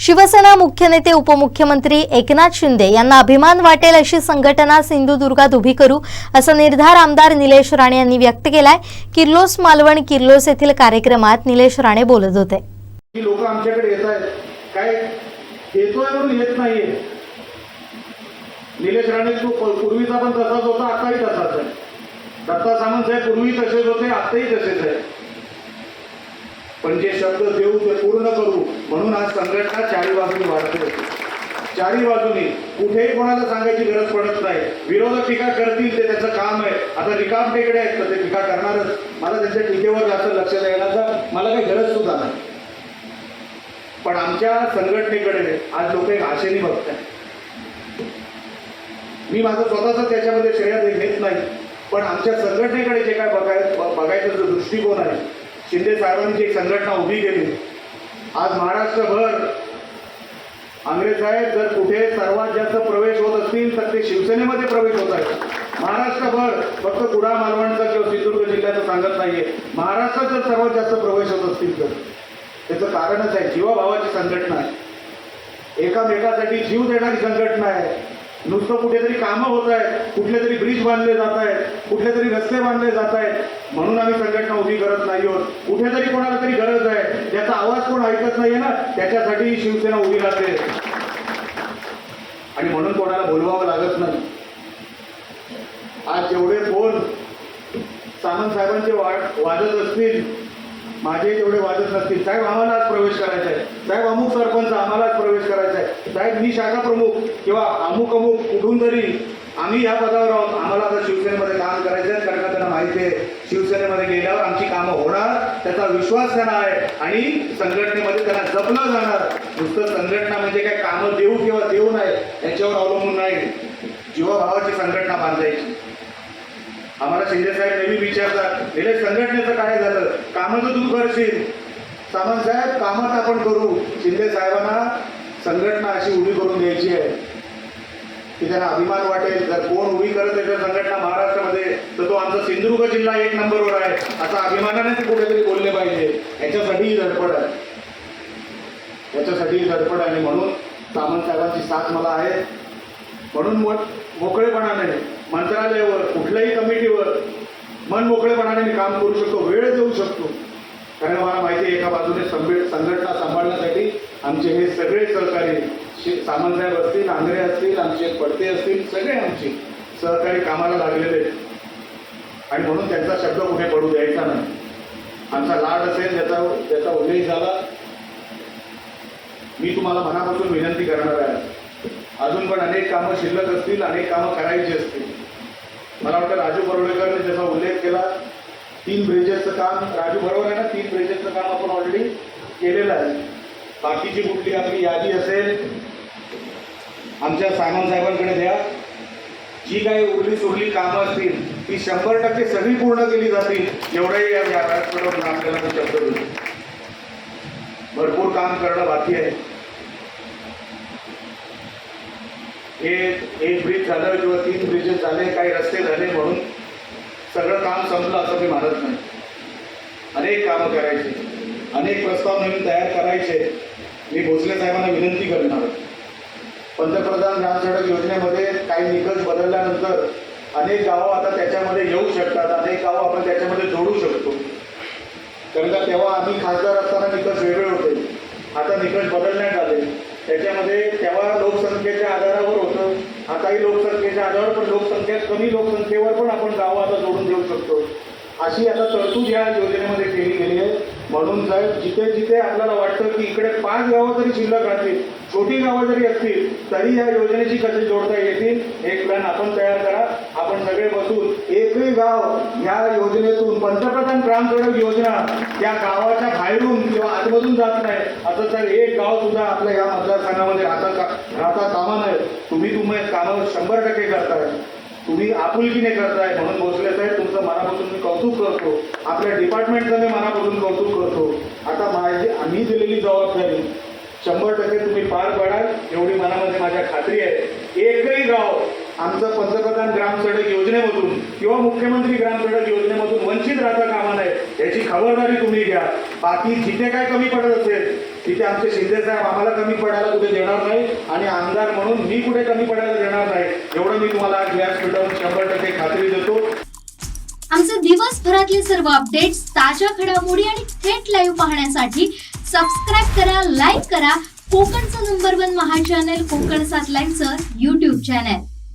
शिवसेना मुख्य नेते उपमुख्यमंत्री एकनाथ शिंदे यांना अभिमान वाटेल अशी संघटना सिंधुदुर्गात उभी करू असा निर्धार आमदार निलेश राणे यांनी व्यक्त केलाय. किर्लोस मालवण किर्लोस येथील कार्यक्रमात निलेश राणे बोलत होते. लोक आमच्याकडे येत आहेत. काय येतोय म्हणून येत नाहीये. निलेश राणे पूर्वीचा पण तसाच होता आताही तसाच आहे. दत्ता सामंत साहेब पूर्वी तसेच होते आताही तसेच आहे पण जे शब्द देऊ ते पूर्ण करू म्हणून आज संघटना चारी बाजूने वाढते होती. चारी बाजूनी कुठेही कोणाला सांगायची गरज पडत नाही. विरोधक टीका करतील ते त्याचं काम आहे. आता रिकाम टेकडे आहेत तर ते टीका करणारच. मला त्यांच्या टीकेवर जास्त लक्ष द्यायला मला काही गरज सुद्धा नाही. पण आमच्या संघटनेकडे आज लोक एक आशेने बघतात मी माझं स्वतःच त्याच्यामध्ये श्रेय घेत नाही. पण आमच्या संघटनेकडे जे काय बघाय ब- बघायचा जो दृष्टिकोन आहे शिंदे साहेबांची एक संघटना उभी केली. आज महाराष्ट्रभर आंग्रे साहेब जर कुठे सर्वात जास्त प्रवेश होत असतील तर ते शिवसेनेमध्ये प्रवेश होत आहेत. महाराष्ट्रभर फक्त कुडा मालवणचा किंवा सिंधुदुर्ग जिल्ह्याचं सांगत नाहीये. महाराष्ट्रात जर सर्वात जास्त प्रवेश होत असतील तर. त्याचं कारणच आहे जीवाभावाची संघटना आहे. एकामेकासाठी जीव देणारी संघटना आहे. नुसतं कुठेतरी कामं होत आहेत कुठले तरी ब्रिज बांधले जात आहेत कुठले तरी रस्ते बांधले जात आहेत. म्हणून आम्ही संघटना उभी करत नाही आहोत. कुठेतरी कोणाला तरी गरज आहे. ज्याचा आवाज कोण ऐकत नाहीये ना त्याच्यासाठी शिवसेना उभी राहते. आणि म्हणून कोणाला बोलवावं लागत नाही. आज जेवढे फोन सामंत साहेबांचे वाजत असतील माझे तेवढे वाजत नसतील साहेब आम्हाला आज प्रवेश करायचा आहे. साहेब अमुक सरपंच आम्हाला आज प्रवेश करायचा आहे साहेब मी शाखा प्रमुख किंवा अमुक अमुक कुठून जरी आम्ही या पदावर आहोत. आम्हाला आता शिवसेनेमध्ये काम करायचं आहे कारण त्यांना माहिती आहे शिवसेनेमध्ये गेल्यावर आमची कामं होणार त्याचा विश्वास त्यांना आहे. आणि संघटनेमध्ये त्यांना जपलं जाणार. नुसतं संघटना म्हणजे काय कामं देऊ किंवा देऊ नये याच्यावर अवलंबून नाही. जीवाभावाची संघटना बांधायची. आम्हाला शिंदे साहेब नेहमी विचारतात गेले संघटनेचं काय झालं? कामाचं तू करशील. सामंत साहेब कामात आपण करू. शिंदे साहेबांना संघटना अशी उभी करून द्यायची आहे की त्यांना अभिमान वाटेल. जर कोण उभी करत आहे तर संघटना महाराष्ट्रामध्ये तर तो आमचा सिंधुदुर्ग जिल्हा एक नंबरवर आहे. असा अभिमानाने ते कुठेतरी बोलले पाहिजे. याच्यासाठी ही धडपड आहे. याच्यासाठी ही धडपड आहे. म्हणून सामंत साहेबांची साथ मला आहे. म्हणून मोकळेपणाने मंत्रालयावर कुठल्याही कमिटीवर मन मोकळेपणाने मी काम करू शकतो. वेळ देऊ शकतो. कारण मला माहिती आहे एका बाजूने संघटना सांभाळण्यासाठी आमचे हे सगळे सहकारी सामंतसाहेब असतील आंग्रे असतील आमचे पडते असतील सगळे आमचे सहकारी कामाला लागलेले आहेत. आणि म्हणून त्यांचा शब्द कुठे पडू द्यायचा नाही. आमचा लाड असेल त्याचा त्याचा उल्लेख झाला. मी तुम्हाला मनापासून विनंती करणार आहे. अजून पण अनेक कामं शिल्लक असतील अनेक कामं करायची असतील. मला वाटतं राजू बरोडेकरने त्याचा उल्लेख केला. तीन ब्रिजेसचं काम राजू बरोबर आहे ना? तीन ब्रिजेसचं काम आपण ऑलरेडी केलेलं आहे. बाकीची कुठली आपली यादी असेल आमच्या सामंत साहेबांकडे द्या. जी काही उरली सुरली कामं असतील ती शंभर टक्के सगळी पूर्ण केली जातील. एवढंही या व्यापाराकडून आपल्याला मी शब्द देतो. भरपूर काम करणं बाकी आहे. हे एक ब्रिज झालं किंवा तीन ब्रिजेस झाले काही रस्ते झाले म्हणून सगळं काम संपलं असं मी मानत नाही. अनेक कामं करायची. अनेक प्रस्ताव नवीन तयार करायचे. मी भोसले साहेबांना विनंती करणार पंतप्रधान ग्राम सडक योजनेमध्ये काही निकष बदलल्यानंतर अनेक गावं आता त्याच्यामध्ये येऊ शकतात. अनेक गावं आपण त्याच्यामध्ये जोडू शकतो. कारण का तेव्हा आम्ही खासदार असताना निकष वेगळे होते. आता निकष बदलण्यात आले. त्याच्यामध्ये तेव्हा लोकसंख्येच्या आधारावर हा आताही लोकसंख्येच्या आधारावर पण लोकसंख्या कमी लोकसंख्येवर पण आपण गावं आता जोडून देऊ शकतो. अशी आता तरतूद या योजनेमध्ये केली गेली आहे. म्हणून साहेब जिथे जिथे आपल्याला वाटतं की इकडे पाच गावं जरी शिल्लक राहतील छोटी गावं जरी असतील तरी या योजनेची कसे जोडता येतील एक प्लॅन आपण तयार करा. आपण सगळे बसून एकही गाव या योजनेतून पंतप्रधान ग्राम सडक योजना या गावाच्या बाहेरून किंवा आतमधून जात नाही असं तर एक गाव सुद्धा आपल्या या मतदारसंघामध्ये राहता का राहता कामा नये. तुम्ही तुम्ही कामं शंभर टक्के करताय. तुम्ही आपुलकीने करताय म्हणून भोसले साहेब तुमचं मनापासून मी कौतुक करतो. आपल्या डिपार्टमेंटचं मी मनापासून कौतुक करतो. आता माझी आम्ही दिलेली जबाबदारी शंभर टक्के तुम्ही पार पडाल एवढी मनामध्ये माझ्या खात्री आहे. एकही गाव आमचं पंतप्रधान ग्राम सडक योजनेमधून किंवा मुख्यमंत्री ग्राम सडक योजनेमधून वंचित राहता कामा नये याची खबरदारी तुम्ही घ्या. बाकी जिथे काय कमी पडत असेल तिथे आमचे शिंदे साहेब आम्हाला कमी पडायला कुठे देणार नाही आणि आमदार म्हणून मी कुठे कमी पडायला देणार नाही एवढं मी तुम्हाला आज शंभर टक्के खात्री देतो. आमचे दिवसभरातले सर्व अपडेट्स ताज्या घडामोडी आणि थेट लाईव्ह पाहण्यासाठी सबस्क्राईब करा लाईक करा. कोकणचं नंबर वन महा चॅनल कोकण सात लाईव्हचं युट्यूब चॅनल